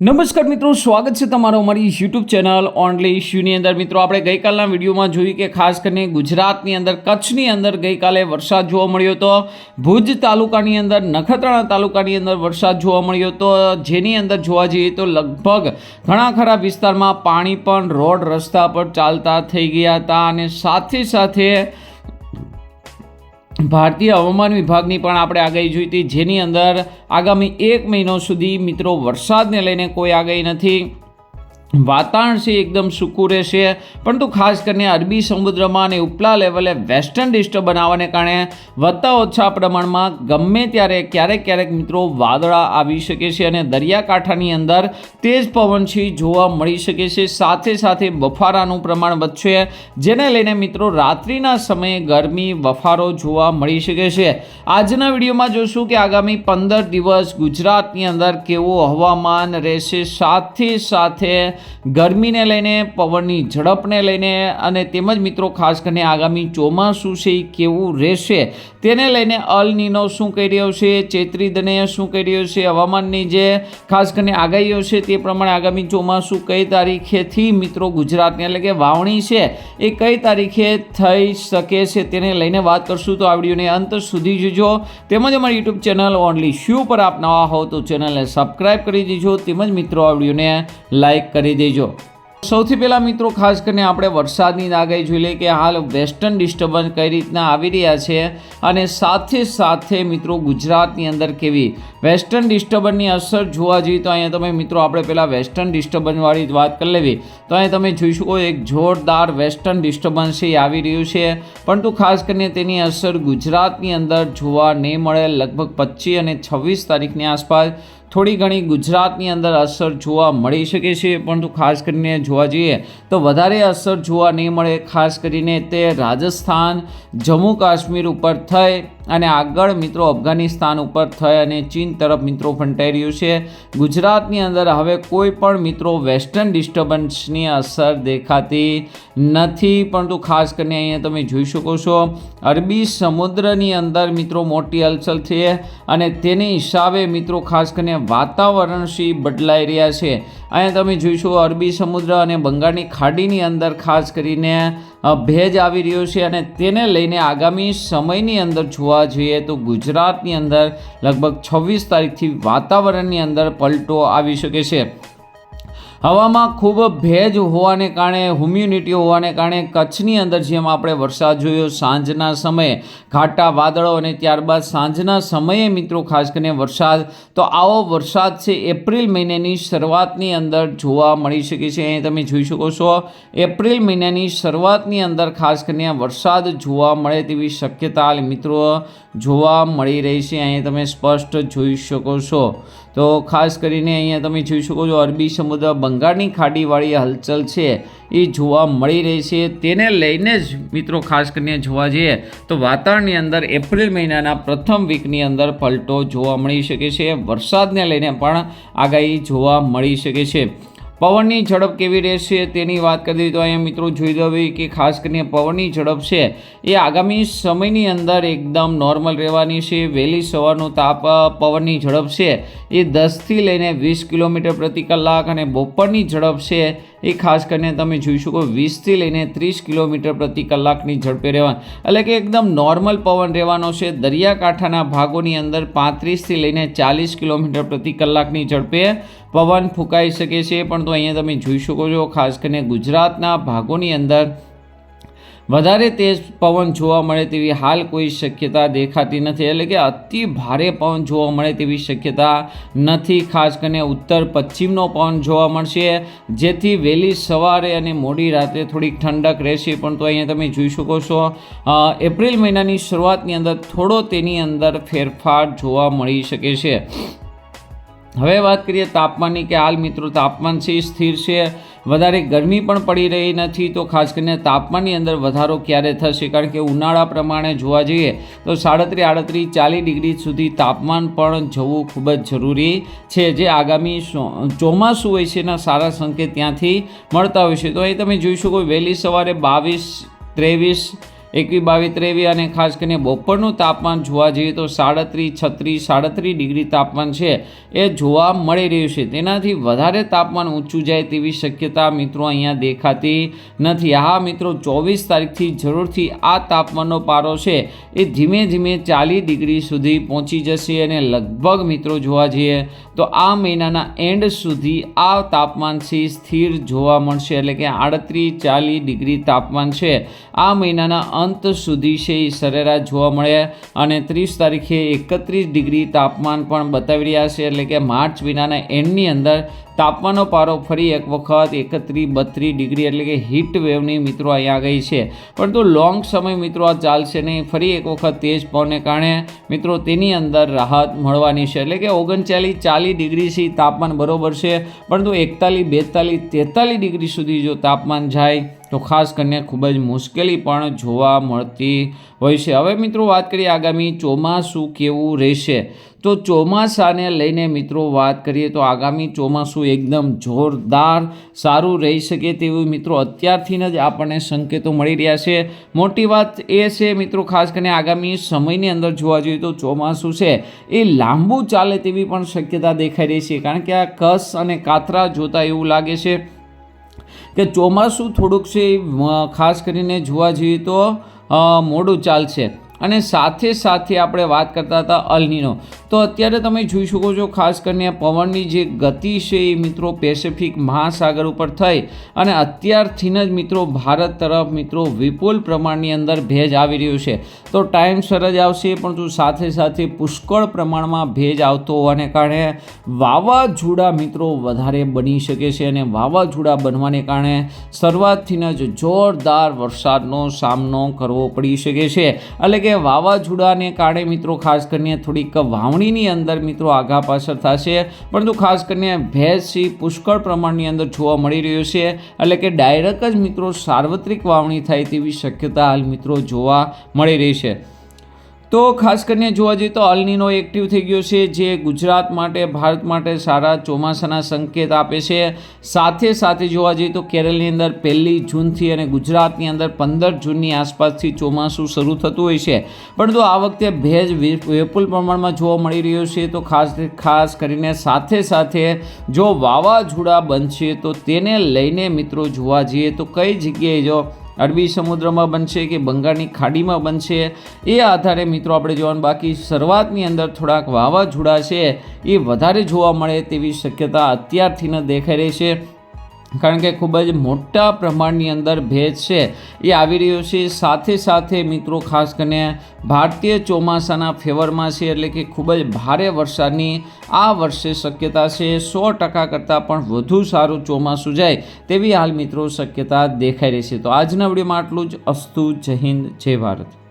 નમસ્કાર મિત્રો, સ્વાગત છે તમારો અમારી યુટ્યુબ ચેનલ ઓનલી ઇશ્યુની અંદર. મિત્રો, આપણે ગઈકાલના વિડીયોમાં જોયું કે ખાસ કરીને ગુજરાતની અંદર, કચ્છની અંદર ગઈકાલે વરસાદ જોવા મળ્યો હતો. ભુજ તાલુકાની અંદર, નખત્રાણા તાલુકાની અંદર વરસાદ જોવા મળ્યો હતો. જેની અંદર જોવા જઈએ તો લગભગ ઘણા ખરા વિસ્તારમાં પાણી પણ રોડ રસ્તા પર ચાલતા થઈ ગયા હતા અને સાથે સાથે ભારતીય હવામાન વિભાગની પણ આપણે આગાહી જોઈ હતી, જેની અંદર આગામી એક મહિનો સુધી મિત્રો વરસાદને લઈને કોઈ આગાહી નથી. વાતાવરણ છે એકદમ સૂકું રહેશે. પરંતુ ખાસ કરીને અરબી સમુદ્રમાં અને ઉપલા લેવલે વેસ્ટર્ન ડિસ્ટર્બ બનાવવાને કારણે વધતા ઓછા પ્રમાણમાં ગમે ત્યારે ક્યારેક ક્યારેક મિત્રો વાદળા આવી શકે છે અને દરિયાકાંઠાની અંદર તેજ પવન છે જોવા મળી શકે છે. સાથે સાથે બફારાનું પ્રમાણ વધશે, જેને લઈને મિત્રો રાત્રિના સમયે ગરમી, બફારો જોવા મળી શકે છે. આજના વિડીયોમાં જોશું કે આગામી પંદર દિવસ ગુજરાતની અંદર કેવું હવામાન રહેશે. સાથે સાથે ગરમીને લઈને, પવનની ઝડપને લઈને અને તેમજ મિત્રો, ખાસ કરીને આગામી ચોમાસું છે એ કેવું રહેશે? તેને લઈને અલ નીનો શું કહી રહ્યો છે? ચૈત્રી દનેય શું કહી રહ્યો છે? હવામાનની જે ખાસ કરીને આગાહીઓ છે તે પ્રમાણે આગામી ચોમાસું કઈ તારીખેથી મિત્રો, ગુજરાતની એટલે કે વાવણી છે એ કઈ તારીખે થઈ શકે છે તેને લઈને વાત કરશું. તો આ વિડીયોને અંત સુધી જોજો. તેમજ અમારી યુટ્યુબ ચેનલ ઓનલી શ્યુ પર આપ નવા હો તો ચેનલને સબસ્ક્રાઈબ કરી દેજો. તેમજ મિત્રો, આ વિડીયોને લાઈક કરી દેજો. સૌથી પહેલાં મિત્રો, ખાસ કરીને આપણે વરસાદની આગાહી જોઈ લઈએ કે હાલ વેસ્ટર્ન ડિસ્ટર્બન્સ કઈ રીતના આવી રહ્યા છે અને સાથે સાથે મિત્રો, ગુજરાતની અંદર કેવી વેસ્ટર્ન ડિસ્ટર્બન્સની અસર જોવા જઈએ તો અહીંયા તમે મિત્રો, આપણે પહેલાં વેસ્ટર્ન ડિસ્ટર્બન્સવાળી વાત કરી લેવી. તો અહીંયા તમે જોઈ શકો એક જોરદાર વેસ્ટર્ન ડિસ્ટર્બન્સ એ આવી રહ્યું છે. પરંતુ ખાસ કરીને તેની અસર ગુજરાતની અંદર જોવા નહીં મળે. લગભગ પચીસ અને છવ્વીસ તારીખની આસપાસ થોડી ઘણી ગુજરાતની અંદર અસર જોવા મળી શકે છે, પરંતુ ખાસ કરીને જોવા જઈએ તો વધારે અસર જોવા નહીં મળે. ખાસ કરીને તે રાજસ્થાન, જમ્મુ કાશ્મીર ઉપર થઈ અને આગળ મિત્રો અફઘાનિસ્તાન ઉપર થઈ અને ચીન તરફ મિત્રો ફંટાઈ રહ્યું છે. ગુજરાતની અંદર હવે કોઈ પણ મિત્રો વેસ્ટર્ન ડિસ્ટર્બન્સની અસર દેખાતી નથી. પરંતુ ખાસ કરીને અહીંયા તમે જોઈ શકો છો, અરબી સમુદ્રની અંદર મિત્રો મોટી હલચલ છે અને તેની હિસાબે મિત્રો ખાસ કરીને વાતાવરણ સી બદલાઈ રહ્યા છે. અહીંયા તમે જોઈશું, અરબી સમુદ્ર અને બંગાળની ખાડીની અંદર ખાસ કરીને ભેજ આવી રહ્યો છે અને તેને લઈને આગામી સમયની અંદર જોવા જઈએ તો ગુજરાતની અંદર લગભગ છવ્વીસ તારીખથી વાતાવરણની અંદર પલટો આવી શકે છે. હવામાં ખૂબ ભેજ હોવાને કારણે હ્યુમ્યુનિટી હોવાને કારણે કચ્છની અંદર જેમ આપણે વરસાદ જોયો સાંજના સમયે, ઘાટા વાદળો અને ત્યારબાદ સાંજના સમયે મિત્રો ખાસ કરીને વરસાદ, તો આવો વરસાદ છે એપ્રિલ મહિનાની શરૂઆતની અંદર જોવા મળી શકે છે. અહીં તમે જોઈ શકો છો, એપ્રિલ મહિનાની શરૂઆતની અંદર ખાસ કરીને વરસાદ જોવા મળે તેવી શક્યતા મિત્રો જોવા મળી રહી છે. અહીં તમે સ્પષ્ટ જોઈ શકો છો. તો ખાસ કરીને અહીંયા તમે જોઈ શકો છો, અરબી સમુદ્ર બંગાળની ખાડીવાળી હલચલ છે, એ જોવા મળી રહી છે. તેને લઈને જ મિત્રો ખાસ કરીને જોવા જઈએ તો વાતાવરણની અંદર એપ્રિલ મહિનાના પ્રથમ વીકની અંદર પલટો જોવા મળી શકે છે. વરસાદને લઈને પણ આગાહી જોવા મળી શકે છે. પવનની ઝડપ કેવી રહેશે તેની વાત કરીએ તો અહીંયા મિત્રો જોઈ દઈએ કે ખાસ કરીને પવનની ઝડપ છે, એ આગામી સમયની અંદર એકદમ નોર્મલ રહેવાની છે. વહેલી સવારનો તાપ પવનની ઝડપ છે, એ દસથી લઈને વીસ કિલોમીટર પ્રતિ કલાક અને બપોરની ઝડપ છે એ ખાસ કરીને તમે જોઈ શકો વીસથી લઈને ત્રીસ કિલોમીટર પ્રતિ કલાકની ઝડપે રહેવાનું. એટલે કે એકદમ નોર્મલ પવન રહેવાનો છે. દરિયાકાંઠાના ભાગોની અંદર પાંત્રીસથી લઈને ચાલીસ કિલોમીટર પ્રતિ કલાકની ઝડપે પવન ફૂંકાઈ શકે છે. પણ તો અહીંયા તમે જોઈ શકો છો, ખાસ કરીને ગુજરાતના ભાગોની અંદર વધારે તેજ પવન જોવા મળે તેવી હાલ કોઈ શક્યતા દેખાતી નથી. એટલે કે અતિ ભારે પવન જોવા મળે તેવી શક્યતા નથી. ખાસ કરીને ઉત્તર પશ્ચિમનો પવન જોવા મળશે. જેથી વહેલી સવારે અને મોડી રાત્રે થોડીક ઠંડક રહેશે. પણ તો અહીંયા તમે જોઈ શકો છો એપ્રિલ મહિનાની શરૂઆતની અંદર થોડો તેની અંદર ફેરફાર જોવા મળી શકે છે. હવે વાત કરીએ તાપમાનની, કે હાલ મિત્રો તાપમાન છે સ્થિર છે. વધારે ગરમી પણ પડી રહી નથી, તો ખાસ કરીને તાપમાનની અંદર વધારો ક્યારે થશે? કારણ કે ઉનાળા પ્રમાણે જોવા જઈએ તો સાડત્રીસ આડત્રીસ ચાલીસ ડિગ્રી સુધી તાપમાન પણ જવું ખૂબ જ જરૂરી છે. જે આગામી ચોમાસું હોય છે એના સારા સંકેત ત્યાંથી મળતા હોય છે. તો અહીં તમે જોઈ શકો વહેલી સવારે બાવીસ, ત્રેવીસ એકવી બાવી ત્રેવી અને ખાસ કરીને બપોરનું તાપમાન જોવા જઈએ તો સાડત્રીસ, છત્રીસ, સાડત્રીસ ડિગ્રી તાપમાન છે. એ જોવા મળી રહ્યું છે. તેનાથી વધારે તાપમાન ઊંચું જાય તેવી શક્યતા મિત્રો અહીંયા દેખાતી નથી. હા, મિત્રો, ચોવીસ તારીખથી જરૂરથી આ તાપમાનનો પારો છે. એ ધીમે ધીમે ચાલીસ ડિગ્રી સુધી પહોંચી જશે અને લગભગ મિત્રો જોવા જઈએ તો આ મહિનાના એન્ડ સુધી આ તાપમાન છે, સ્થિર જોવા મળશે. એટલે કે આડત્રીસ ચાલીસ ડિગ્રી તાપમાન છે. આ મહિનાના અંત સુધી છે એ સરેરાશ જોવા મળ્યા અને ત્રીસ તારીખે એકત્રીસ ડિગ્રી તાપમાન પણ બતાવી રહ્યા છે એટલે કે માર્ચ મહિનાના એન્ડની અંદર તાપમાનનો પારો ફરી એક વખત એકત્રીસ બત્રીસ ડિગ્રી એટલે કે હીટ વેવની મિત્રો અહીંયા ગઈ છે. પરંતુ લોંગ સમય મિત્રો આ ચાલશે નહીં. ફરી એક વખત તેજ પવનને કારણે મિત્રો તેની અંદર રાહત મળવાની છે. એટલે કે ઓગણચાલીસ ચાલીસ ડિગ્રી છે તાપમાન બરોબર છે. પરંતુ એકતાલીસ, બેતાલીસ, તેતાલીસ ડિગ્રી સુધી જો તાપમાન જાય, તો ખાસ કરીને ખૂબ જ મુશ્કેલી પણ જોવા મળતી હોય છે. હવે મિત્રો વાત કરીએ આગામી ચોમાસું કેવું રહેશે? તો ચોમાસાને લઈને મિત્રો વાત કરીએ તો આગામી ચોમાસું એકદમ જોરદાર સારું રહી શકે તેવું મિત્રો અત્યારથી જ આપણને સંકેતો મળી રહ્યા છે. મોટી વાત એ છે મિત્રો ખાસ કરીને આગામી સમયની અંદર જોવા જોઈએ તો ચોમાસું છે એ લાંબુ ચાલે તેવી પણ શક્યતા દેખાઈ રહી છે કારણ કે આ કસ અને કાતરા જોતાં એવું લાગે છે કે ચોમાસું થોડુંક છે. ખાસ કરીને જોવા જઈએ તો મોડું ચાલશે. અને સાથે સાથે આપણે વાત કરતા હતા અલનીનો. તો અત્યારે તમે જોઈ શકો છો, ખાસ કરીને પવનની જે ગતિ છે એ મિત્રો પેસિફિક મહાસાગર ઉપર થઈ અને અત્યારથી જ મિત્રો ભારત તરફ મિત્રો વિપુલ પ્રમાણની અંદર ભેજ આવી રહ્યું છે. તો ટાઈમસર જ આવશે પરંતુ સાથે સાથે પુષ્કળ પ્રમાણમાં ભેજ આવતો હોવાને કારણે વાવાઝોડા મિત્રો વધારે બની શકે છે અને વાવાઝોડા બનવાને કારણે શરૂઆતથી જ જોરદાર વરસાદનો સામનો કરવો પડી શકે છે. એટલે કે વાવાઝોડાને કારણે મિત્રો ખાસ કરીને થોડીક વાવણીની અંદર મિત્રો આઘા પાછળ થશે. પરંતુ ખાસ કરીને ભેંસી પુષ્કળ પ્રમાણની અંદર જોવા મળી રહ્યો છે. એટલે કે ડાયરેક્ટ જ મિત્રો સાર્વત્રિક વાવણી થાય તેવી શક્યતા હાલ મિત્રો જોવા મળી રહી છે. તો ખાસ કરીને જોવા જઈએ તો અલનીનો એક્ટિવ થઈ ગયો છે, જે ગુજરાત માટે, ભારત માટે સારા ચોમાસાના સંકેત આપે છે. સાથે સાથે જોવા જઈએ તો કેરળની અંદર પહેલી જૂનથી અને ગુજરાતની અંદર પંદર જૂનની આસપાસથી ચોમાસું શરૂ થતું હોય છે. પરંતુ આ વખતે ભેજ વિપુલ પ્રમાણમાં જોવા મળી રહ્યો છે, તો ખાસ ખાસ કરીને સાથે સાથે જો વાવાઝોડા બનશે તો તેને લઈને મિત્રો જોવા જઈએ તો કઈ જગ્યાએ જો અરબી સમુદ્રમાં બનશે કે બંગાળની ખાડીમાં બનશે, એ આધારે મિત્રો આપણે જોવાનું બાકી. શરૂઆતની અંદર થોડાક વાવાઝોડા છે, એ વધારે જોવા મળે તેવી શક્યતા અત્યારથી ન દેખાઈ રહી છે. કારણ કે ખૂબ જ મોટા પ્રમાણની અંદર ભેજ છે. એ આવી રહ્યો છે. સાથે સાથે મિત્રો, ખાસ કરીને ભારતીય ચોમાસાના ફેવરમાં છે, એટલે કે ખૂબ જ ભારે વરસાદની આ વર્ષે શક્યતા છે. સો ટકા કરતાં પણ વધુ સારું ચોમાસું જાય તેવી હાલ મિત્રો શક્યતા દેખાઈ રહી છે. તો આજના વિડીયોમાં આટલું જ. અસ્તુ, જય હિન્દ, જય ભારત.